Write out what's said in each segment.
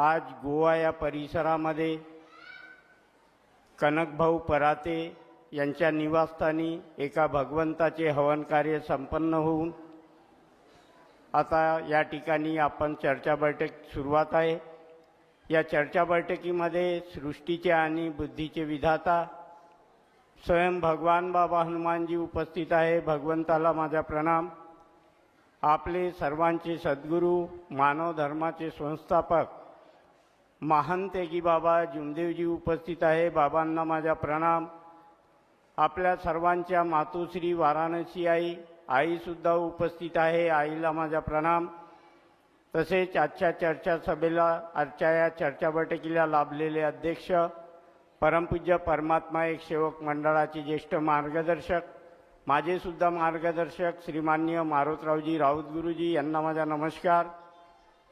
आज गोवा या परिसरामध्ये कनकभाऊ पराते यांच्या निवासस्थानी एका भगवंताचे हवन कार्य संपन्न होऊन आता या ठिकाणी आपण चर्चा बैठक सुरुवात आहे. या चर्चा बैठकीमध्ये सृष्टीचे आणि बुद्धीचे विधाता स्वयं भगवान बाबा हनुमानजी उपस्थित आहे. भगवंताला माझा प्रणाम. आपले सर्वांचे सद्गुरू मानव धर्माचे संस्थापक महांतेगी बाबा जुमदेवजी उपस्थित आहे. बाबांना माझा प्रणाम. आपल्या सर्वांच्या मातोश्री वाराणसी आई आईसुद्धा उपस्थित आहे. आईला माझा प्रणाम. तसेच आजच्या चर्चा सभेला आजच्या या चर्चा बैठकीला लाभलेले अध्यक्ष परमपूज्य परमात्मा एक सेवक मंडळाचे ज्येष्ठ मार्गदर्शक माझेसुद्धा मार्गदर्शक श्रीमान्य मारुतरावजी राऊत गुरुजी यांना माझा नमस्कार.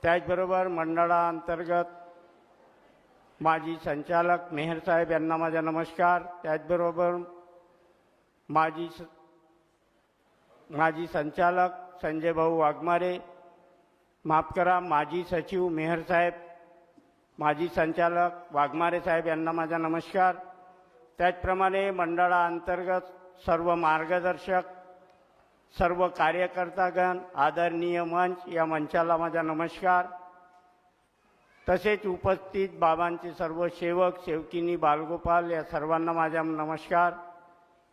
त्याचबरोबर मंडळाअंतर्गत माजी संचालक मेहर साहेब यांना माझा नमस्कार. त्याचबरोबर माजी स माजी संचालक संजय भाऊ वाघमारे माफ करा माजी सचिव मेहर साहेब माजी संचालक वाघमारे साहेब यांना माझा नमस्कार. त्याचप्रमाणे मंडळाअंतर्गत सर्व मार्गदर्शक सर्व कार्यकर्तागण आदरणीय मंच या मंचाला माझा नमस्कार. तसेच उपस्थित बाबांचे सर्व सेवक सेवकिनी बालगोपाल या सर्वांना माझ्या नमस्कार.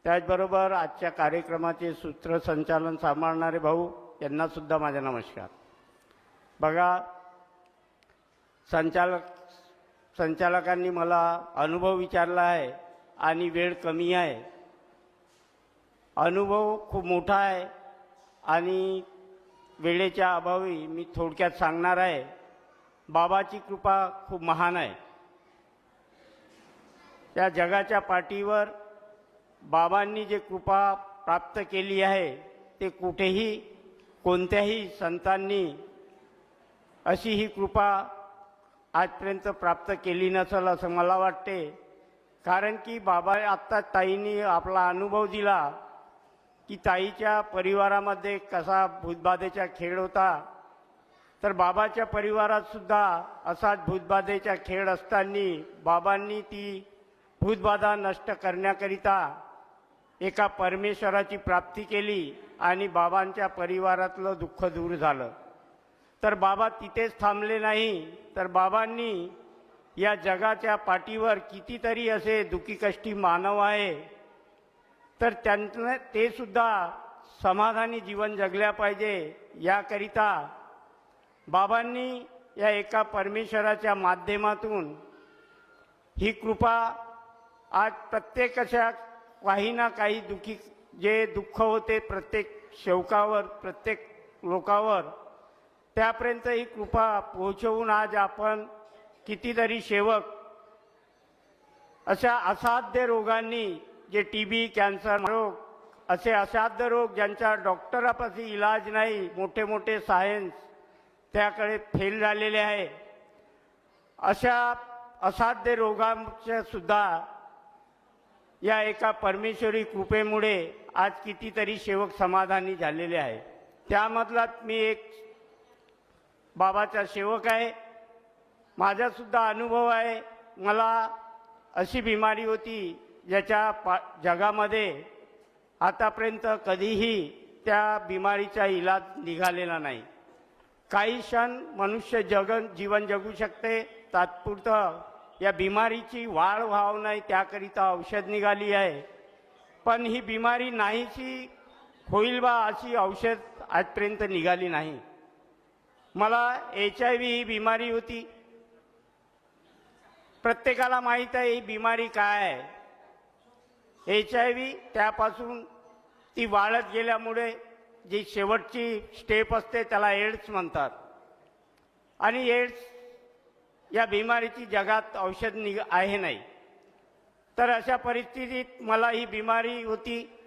त्याचबरोबर आजच्या कार्यक्रमाचे सूत्रसंचालन सांभाळणारे भाऊ यांनासुद्धा माझा नमस्कार. बघा संचालक संचालकांनी मला अनुभव विचारला आहे आणि वेळ कमी आहे. अनुभव खूप मोठा आहे आणि वेळेच्या अभावी मी थोडक्यात सांगणार आहे. बाबाची कृपा खूप महान आहे. त्या जगाच्या पाठीवर बाबांनी जे कृपा प्राप्त केली आहे ते कुठेही कोणत्याही संतांनी अशी ही कृपा आजपर्यंत प्राप्त केली नसेल असं मला वाटते. कारण की बाबा आत्ता ताईंनी आपला अनुभव दिला की ताईच्या परिवारामध्ये कसा भूतबाधेचा खेळ होता तर बाबाच्या परिवारात सुद्धा असाच भूतबाधेचा खेळ असताना बाबांनी ती भूतबाधा नष्ट करण्याकरिता एका परमेश्वराची प्राप्ती केली आणि बाबांच्या परिवारातलं दुःख दूर झालं. तर बाबा तिथेच थांबले नाही तर बाबांनी या जगाच्या पाठीवर कितीतरी असे दुःखी कष्टी मानव आहे तर त्यांना ते सुद्धा समाधानी जीवन जगल्या पाहिजे याकरिता बाबांनी या एका परमेश्वराच्या माध्यमातून ही कृपा आज प्रत्येक काही ना काही दुःखी जे दुःख होते प्रत्येक शेवकावर प्रत्येक लोकावर त्यापर्यंत ही कृपा पोहोचवून आज आपण कितीतरी सेवक अशा असाध्य रोगांनी जे टी बी कॅन्सर रोग असे असाध्य रोग ज्यांचा डॉक्टरापाशी इलाज नाही मोठे मोठे सायन्स त्याकडे फेल झालेले आहे. अशा असाध्य रोगांच्या सुद्धा या एका परमेश्वरी कृपेमुळे आज कितीतरी सेवक समाधानी झालेले आहे. त्यामधला मी एक बाबाचा सेवक आहे. माझासुद्धा अनुभव आहे. मला अशी बिमारी होती ज्याच्या पा जगामध्ये आतापर्यंत कधीही त्या बिमारीचा इलाज निघालेला नाही. काही क्षण मनुष्य जगन जीवन जगू शकते. तात्पुरतं या बिमारीची वाढ व्हाव नाही त्याकरिता औषध निघाली आहे. पण ही बिमारी नाहीशी होईल बा अशी औषध आजपर्यंत निघाली नाही. मला एच आय व्ही ही बिमारी होती. प्रत्येकाला माहीत आहे ही बिमारी काय आहे. एच आय व्ही त्यापासून ती वाढत गेल्यामुळे जी शेवटची स्टेप असते त्याला एड्स म्हणतात. आणि एड्स या बिमारीची जगात औषध निघ आहे नाही. तर अशा परिस्थितीत मला ही बिमारी होती.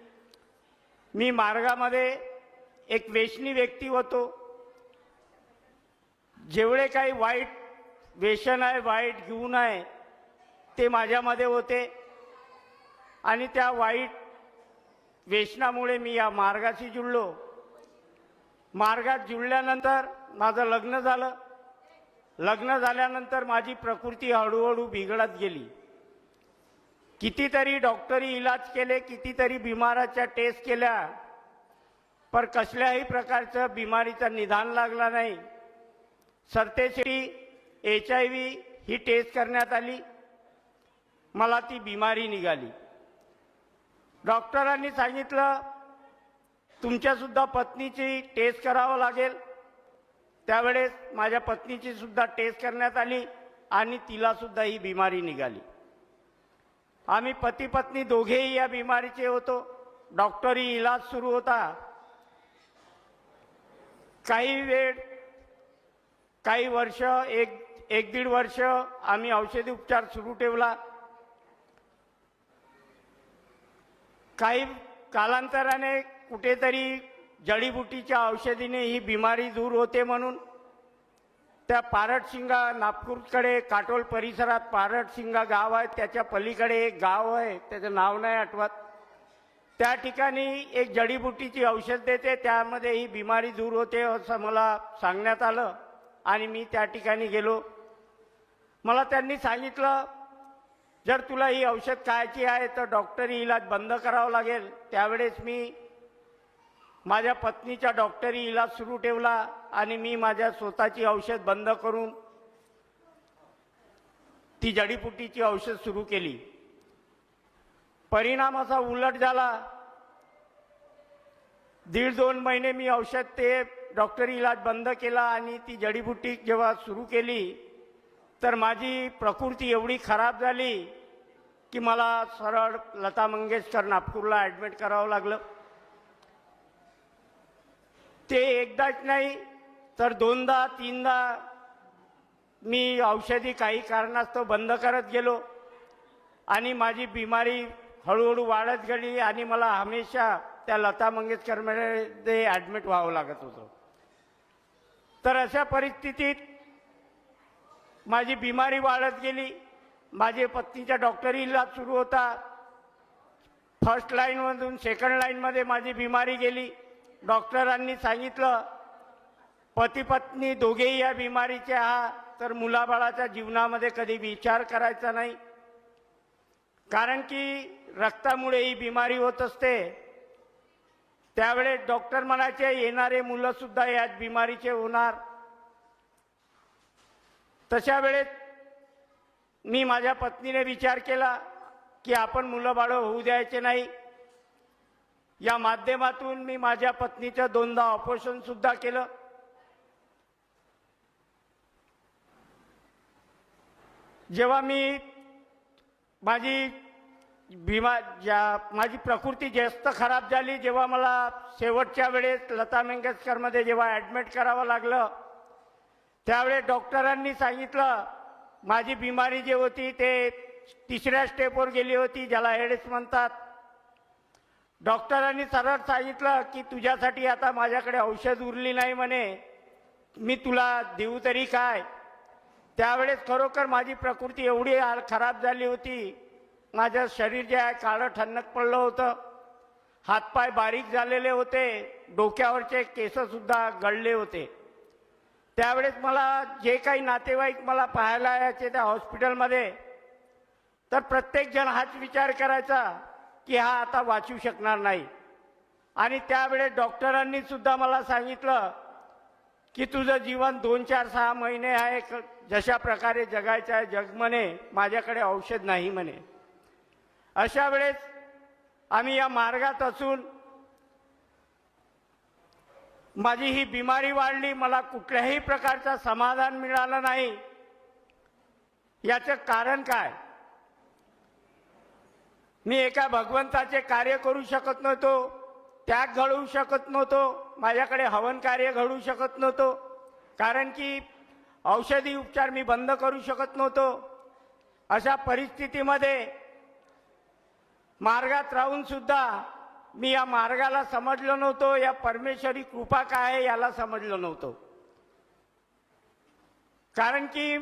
मी मार्गामध्ये एक वेशनी व्यक्ती होतो. जेवढे काही वाईट व्यसन आहे वाईट घेऊन आहे ते माझ्यामध्ये होते. आणि त्या वाईट व्यसनामुळे मी या मार्गाशी जुळलो. मार्गात जुळल्यानंतर माझं लग्न झालं. लग्न झाल्यानंतर माझी प्रकृती हळूहळू बिघडत गेली. कितीतरी डॉक्टरी इलाज केले कितीतरी बिमाराच्या टेस्ट केल्या पर कसल्याही प्रकारचं बिमारीचं निदान लागला नाही. सरतेशेरी एच आय व्ही ही टेस्ट करण्यात आली. मला ती बिमारी निघाली. डॉक्टरांनी सांगितलं तुमच्यासुद्धा पत्नीची टेस्ट करावं लागेल. त्यावेळेस माझ्या पत्नीची सुद्धा टेस्ट करण्यात आली आणि तिलासुद्धा ही बिमारी निघाली. आम्ही पती पत्नी दोघेही या बिमारीचे होतो. डॉक्टरी इलाज सुरू होता. काही वेळ काही वर्ष एक एक दीड वर्ष आम्ही औषधी उपचार सुरू ठेवला. काही कालांतराने कुठेतरी जडीबुटीच्या औषधीने ही बिमारी दूर होते म्हणून त्या पारटशिंगा नागपूरकडे काटोल परिसरात पारटशिंगा गाव आहे त्याच्या पलीकडे एक गाव आहे त्याचं नाव नाही आठवत. त्या ठिकाणी एक जडीबुटीची औषध देते त्यामध्ये ही बिमारी दूर होते असं मला सांगण्यात आलं आणि मी त्या ठिकाणी गेलो. मला त्यांनी सांगितलं जर तुला ही औषध खायची आहे तर डॉक्टरी इलाज बंद करावा लागेल. त्यावेळेस मी माझ्या पत्नीचा डॉक्टरी इलाज सुरू ठेवला आणि मी माझ्या स्वतःची औषध बंद करून ती जडीबुटीची औषध सुरू केली. परिणाम असा उलट झाला. दीड दोन महिने मी औषध ते डॉक्टरी इलाज बंद केला आणि ती जडीबुटी जेव्हा सुरू केली तर माझी प्रकृती एवढी खराब झाली की मला सरळ लता मंगेशकर नागपूरला ॲडमिट करावं लागलं. ते एकदाच नाही तर दोनदा तीनदा मी औषधी काही कारणास्तव बंद करत गेलो. आणि माझी बिमारी हळूहळू वाढत गेली आणि मला हमेशा त्या लता मंगेशकरमध्ये ॲडमिट व्हावं लागत होतं. तर अशा परिस्थितीत माझी बिमारी वाढत गेली. माझे पत्नीच्या डॉक्टरी इलाज सुरू होता. फर्स्ट लाईनमधून सेकंड लाईनमध्ये माझी बिमारी गेली. डॉक्टरांनी सांगितलं पती पत्नी दोघेही या बिमारीचे आहात तर मुलाबाळाच्या जीवनामध्ये कधी विचार करायचा नाही. कारण की रक्तामुळे ही बिमारी होत असते. त्यावेळेस डॉक्टर म्हणायचे येणारे मुलंसुद्धा याच बिमारीचे होणार. तशा वेळेस मी माझ्या पत्नीने विचार केला की आपण मुलं बाळं होऊ द्यायचे नाही. या माध्यमातून मी माझ्या पत्नीचं दोनदा ऑपरेशन सुद्धा केलं. जेव्हा मी माझी बिमा ज्या माझी प्रकृती जास्त खराब झाली जेव्हा मला शेवटच्या वेळेस लता मंगेशकरमध्ये जेव्हा ॲडमिट करावं लागलं त्यावेळेस डॉक्टरांनी सांगितलं माझी बिमारी जी होती ते तिसऱ्या स्टेपवर गेली होती ज्याला एड्स म्हणतात. डॉक्टरांनी सरळ सांगितलं की तुझ्यासाठी आता माझ्याकडे औषध उरली नाही म्हणे. मी तुला देऊ तरी काय? त्यावेळेस खरोखर माझी प्रकृती एवढी खराब झाली होती. माझं शरीर जे आहे काळं ठणक पडलं होतं. हातपाय बारीक झालेले होते. डोक्यावरचे केससुद्धा गळले होते. त्यावेळेस मला जे काही नातेवाईक मला पाहायला यायचे त्या हॉस्पिटलमध्ये. तर प्रत्येकजण हाच विचार करायचा की हा आता वाचू शकणार नाही. आणि त्यावेळेस डॉक्टरांनी सुद्धा मला सांगितलं की तुझं जीवन दोन चार सहा महिने आहे जशा प्रकारे जगायचं आहे जग म्हणे माझ्याकडे औषध नाही म्हणे. अशा वेळेस आम्ही या मार्गात असून माझी ही बिमारी वाढली मला कुठल्याही प्रकारचं समाधान मिळालं नाही. याचं कारण काय? मी एका भगवंताचे कार्य करू शकत नव्हतो त्याग घडवू शकत नव्हतो माझ्याकडे हवन कार्य घडवू शकत नव्हतो. कारण की औषधी उपचार मी बंद करू शकत नव्हतो. अशा परिस्थितीमध्ये मार्गात राहून सुद्धा मी या मार्गाला समजलो नव्हतो या परमेश्वरी कृपा काय आहे याला समजलो नव्हतो. कारण की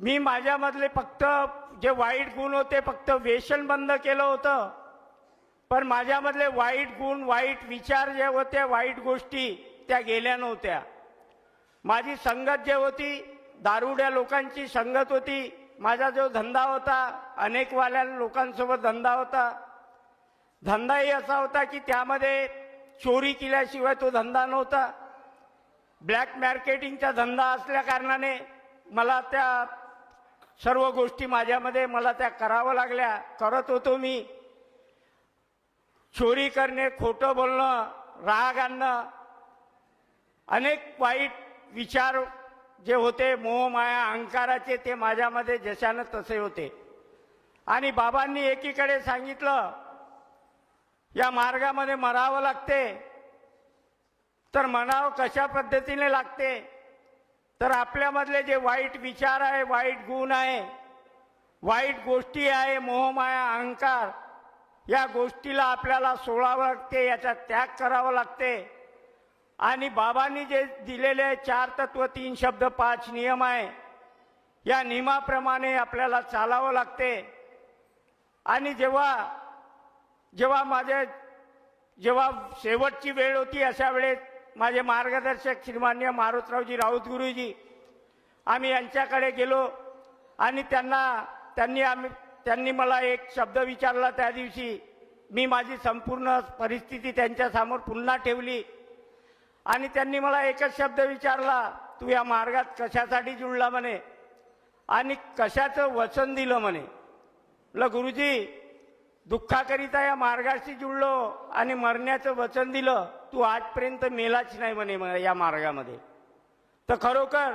मी माझ्यामधले फक्त जे वाईट गुण होते फक्त व्यसन बंद केलं होतं. पण माझ्यामधले वाईट गुण वाईट विचार जे होते वाईट गोष्टी त्या गेल्या नव्हत्या. माझी संगत जे होती दारुड्या लोकांची संगत होती. माझा जो धंदा होता अनेकवाल्या लोकांसोबत धंदा होता. धंदाही असा होता की त्यामध्ये चोरी केल्याशिवाय तो धंदा नव्हता. ब्लॅक मार्केटिंगचा धंदा असल्या कारणाने मला त्या सर्व गोष्टी माझ्यामध्ये मला त्या कराव्या लागल्या. करत होतो मी. चोरी करणे खोटं बोलणं राग आणणं अनेक वाईट विचार जे होते मोहमाया अहंकाराचे ते माझ्यामध्ये जशानं तसे होते. आणि बाबांनी एकीकडे सांगितलं या मार्गामध्ये मरावं लागते. तर मनाव कशा पद्धतीने लागते? तर आपल्यामधले जे वाईट विचार आहे वाईट गुण आहे वाईट गोष्टी आहे मोहमाया अहंकार या गोष्टीला आपल्याला सोडावं लागते याचा त्याग करावा लागते. आणि बाबांनी जे दिलेले चार तत्व तीन शब्द पाच नियम आहे या नियमाप्रमाणे आपल्याला चालावं लागते. आणि जेव्हा जेव्हा माझे जेव्हा शेवटची वेळ होती अशा वेळेस माझे मार्गदर्शक श्रीमान्य मारुतरावजी राऊत गुरुजी आम्ही यांच्याकडे गेलो आणि त्यांना त्यांनी आम्ही त्यांनी मला एक शब्द विचारला त्या दिवशी. मी माझी संपूर्ण परिस्थिती त्यांच्यासमोर पुन्हा ठेवली आणि त्यांनी मला एकच शब्द विचारला तू या मार्गात कशासाठी जुळला म्हणे? आणि कशाचं वचन दिलं म्हणे? म्हटलं गुरुजी दुःखाकरिता या मार्गाशी जुळलो आणि मरण्याचं वचन दिलं तू आजपर्यंत मेलाच नाही म्हणे या मार्गामध्ये. तर खरोखर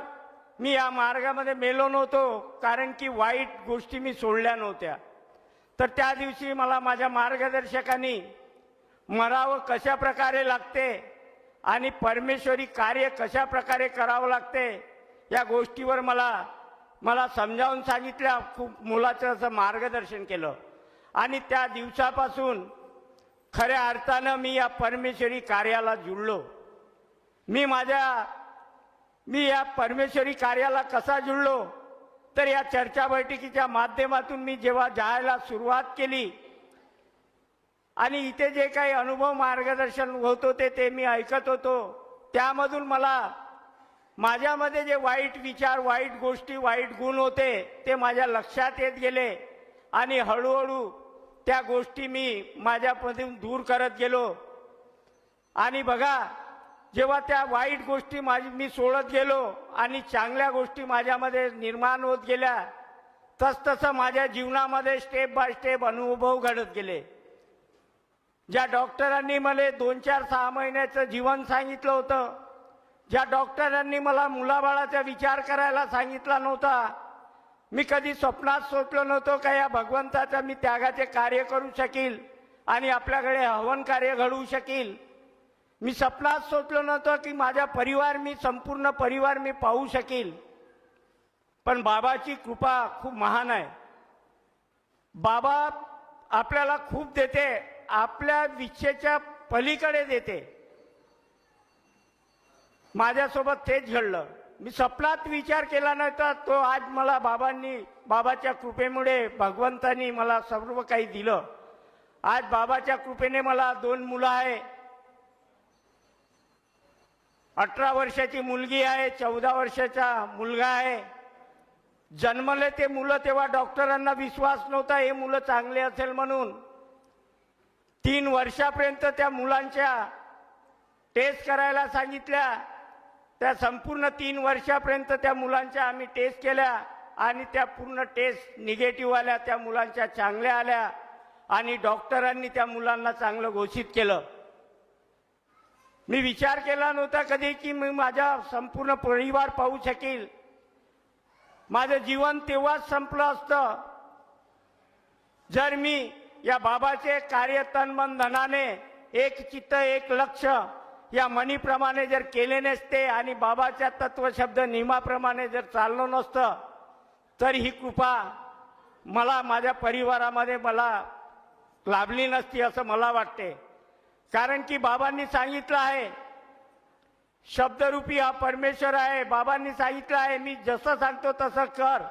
मी या मार्गामध्ये मेलो नव्हतो कारण की वाईट गोष्टी मी सोडल्या नव्हत्या. तर त्या दिवशी मला माझ्या मार्गदर्शकांनी मरावं कशा प्रकारे लागते आणि परमेश्वरी कार्य कशा प्रकारे करावं लागते या गोष्टीवर मला मला समजावून सांगितल्या खूप मुलाचं असं मार्गदर्शन केलं. आणि त्या दिवसापासून खऱ्या अर्थानं मी या परमेश्वरी कार्याला जुळलो. मी माझ्या मी या परमेश्वरी कार्याला कसा जुळलो? तर या चर्चा बैठकीच्या माध्यमातून मी जेव्हा जायला सुरुवात केली आणि इथे जे काही अनुभव मार्गदर्शन होत होते ते मी ऐकत होतो त्यामधून मला माझ्यामध्ये जे वाईट विचार वाईट गोष्टी वाईट गुण होते ते माझ्या लक्षात येत गेले आणि हळूहळू त्या गोष्टी मी माझ्यापासून दूर करत गेलो. आणि बघा जेव्हा त्या वाईट गोष्टी माझी मी सोडत गेलो आणि चांगल्या गोष्टी माझ्यामध्ये निर्माण होत गेल्या तसतसं माझ्या जीवनामध्ये स्टेप बाय स्टेप अनुभव घडत गेले. ज्या डॉक्टरांनी मला दोन चार सहा महिन्याचं जीवन सांगितलं होतं ज्या डॉक्टरांनी मला मुलाबाळाचा विचार करायला सांगितला नव्हता मी कधी स्वप्नात सोचलो नव्हतो का या भगवंताचं मी त्यागाचे कार्य करू शकील आणि आपल्याकडे हवन कार्य घडवू शकील? मी स्वप्नात सोचलो नव्हतं की माझा परिवार मी संपूर्ण परिवार मी पाहू शकील. पण बाबाची कृपा खूप महान आहे. बाबा आपल्याला खूप देते आपल्या विच्छेच्या पलीकडे देते. माझ्यासोबत तेच घडलं. मी सपनात विचार केला नव्हता. तो आज मला बाबांनी बाबाच्या कृपेमुळे भगवंतानी मला सर्व काही दिलं. आज बाबाच्या कृपेने मला दोन मुलं आहे. अठरा वर्षाची मुलगी आहे चौदा वर्षाचा मुलगा आहे. जन्मले ते मुलं तेव्हा डॉक्टरांना विश्वास नव्हता हे मुलं चांगले असेल म्हणून. तीन वर्षापर्यंत त्या मुलांच्या टेस्ट करायला सांगितल्या. त्या संपूर्ण तीन वर्षापर्यंत त्या मुलांच्या आम्ही टेस्ट केल्या आणि त्या पूर्ण टेस्ट निगेटिव्ह आल्या त्या मुलांच्या चांगल्या आल्या आणि डॉक्टरांनी त्या मुलांना चांगलं घोषित केलं. मी विचार केला नव्हता कधी की मी माझा संपूर्ण परिवार पाहू शकेल. माझं जीवन तेव्हाच संपलं असतं. जर मी या बाबाचे कार्य तन मन धनाने एक चित्त एक लक्ष या मनीप्रमाणे जर केले नसते आणि बाबाच्या तत्वशब्द नियमाप्रमाणे जर चाललो नसतं तर ही कृपा मला माझ्या परिवारामध्ये मला लाभली नसती असं मला वाटते. कारण की बाबांनी सांगितलं आहे शब्दरूपी हा परमेश्वर आहे. बाबांनी सांगितलं आहे मी जसं सांगतो तसं कर.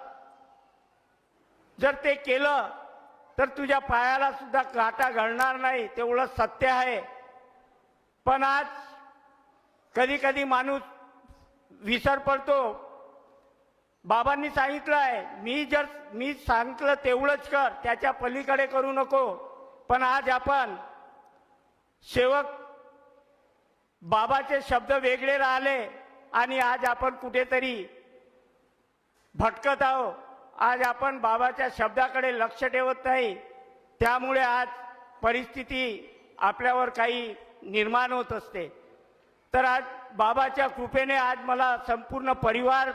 जर ते केलं तर तुझ्या पायाला सुद्धा काटा घडणार नाही तेवढं सत्य आहे. पण आज कधी कधी माणूस विसर पडतो. बाबांनी सांगितलं आहे मी जर मी सांगितलं तेवढंच कर त्याच्या पलीकडे करू नको. पण आज आपण सेवक बाबाचे शब्द वेगळे राहिले आणि आज आपण कुठेतरी भटकत आहो आज आपण बाबाच्या शब्दाकडे लक्ष ठेवत नाही. त्यामुळे आज परिस्थिती आपल्यावर काही निर्माण होत असते. तर आज बाबाच्या कृपेने आज मला संपूर्ण परिवार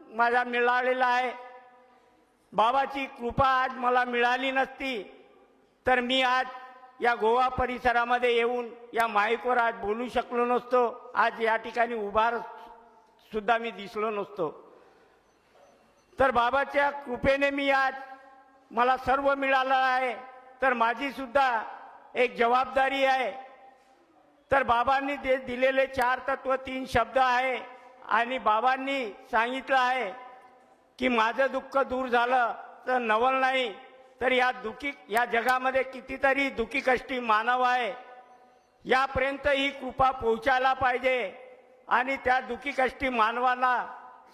माझा मिळालेला आहे. बाबाची कृपा आज मला मिळाली नसती तर मी आज या गोवा परिसरामध्ये येऊन या माईकवर आज बोलू शकलो नसतो. आज या ठिकाणी उभार सुद्धा मी दिसलो नसतो. तर बाबाच्या कृपेने मी आज मला सर्व मिळालं आहे. तर माझीसुद्धा एक जबाबदारी आहे. तर बाबांनी ते दिलेले चार तत्व तीन शब्द आहे. आणि बाबांनी सांगितलं आहे की माझं दुःख दूर झालं तर नवल नाही. तर या दुःखी या जगामध्ये कितीतरी दुःखी कष्टी मानव आहे. यापर्यंत ही कृपा पोहोचायला पाहिजे. आणि त्या दुःखी कष्टी मानवाला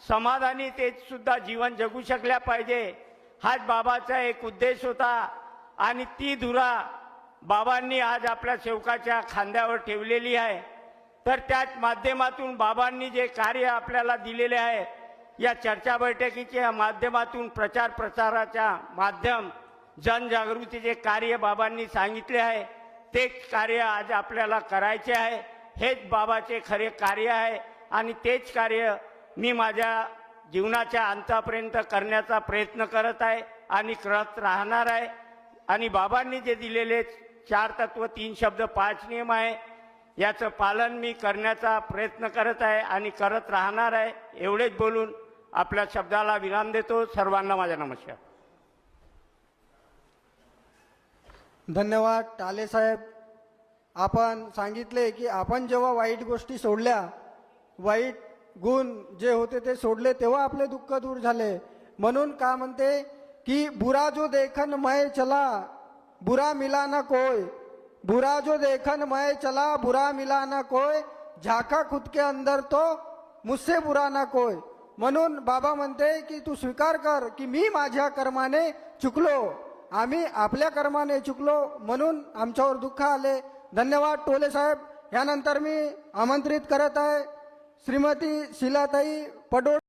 समाधानी ते सुद्धा जीवन जगू शकल्या पाहिजे. हाच बाबाचा एक उद्देश होता. आणि ती धुरा बाबांनी आज आपल्या सेवकाच्या खांद्यावर ठेवलेली आहे. तर त्याच माध्यमातून बाबांनी जे कार्य आपल्याला दिलेले आहे या चर्चा बैठकीच्या माध्यमातून प्रचार प्रसाराच्या माध्यम जनजागृतीचे कार्य बाबांनी सांगितले आहे ते कार्य आज आपल्याला करायचे आहे. हेच बाबाचे खरे कार्य आहे आणि तेच कार्य मी माझ्या जीवनाच्या अंतापर्यंत करण्याचा प्रयत्न करत आहे आणि करत राहणार आहे. आणि बाबांनी जे दिलेले चार तत्व तीन शब्द पाच नियम आहे. याचं पालन मी करण्याचा प्रयत्न करत आहे आणि करत राहणार आहे एवढेच बोलून आपल्या शब्दाला विराम देतो. सर्वांना माझा नमस्कार. धन्यवाद टाले साहेब. आपण सांगितले की आपण जेव्हा वाईट गोष्टी सोडल्या वाईट गुण जे होते ते सोडले तेव्हा आपले दुःख दूर झाले. म्हणून का म्हणते की बुरा जो देखन मय चला बुरा मिला ना कोय बुरा जो देखन मय चला बुरा मिला ना कोय झाका खुद के अंदर तो मुझसे बुरा ना कोय म्हणून बाबा म्हणते की तू स्वीकार कर की मी माझ्या कर्माने चुकलो। आम्ही आपल्या कर्माने चुकलो म्हणून आमच्यावर दुःख आले. धन्यवाद टोले साहेब. यानंतर मी आमंत्रित करत आहे. श्रीमती शिलाताई पडोळ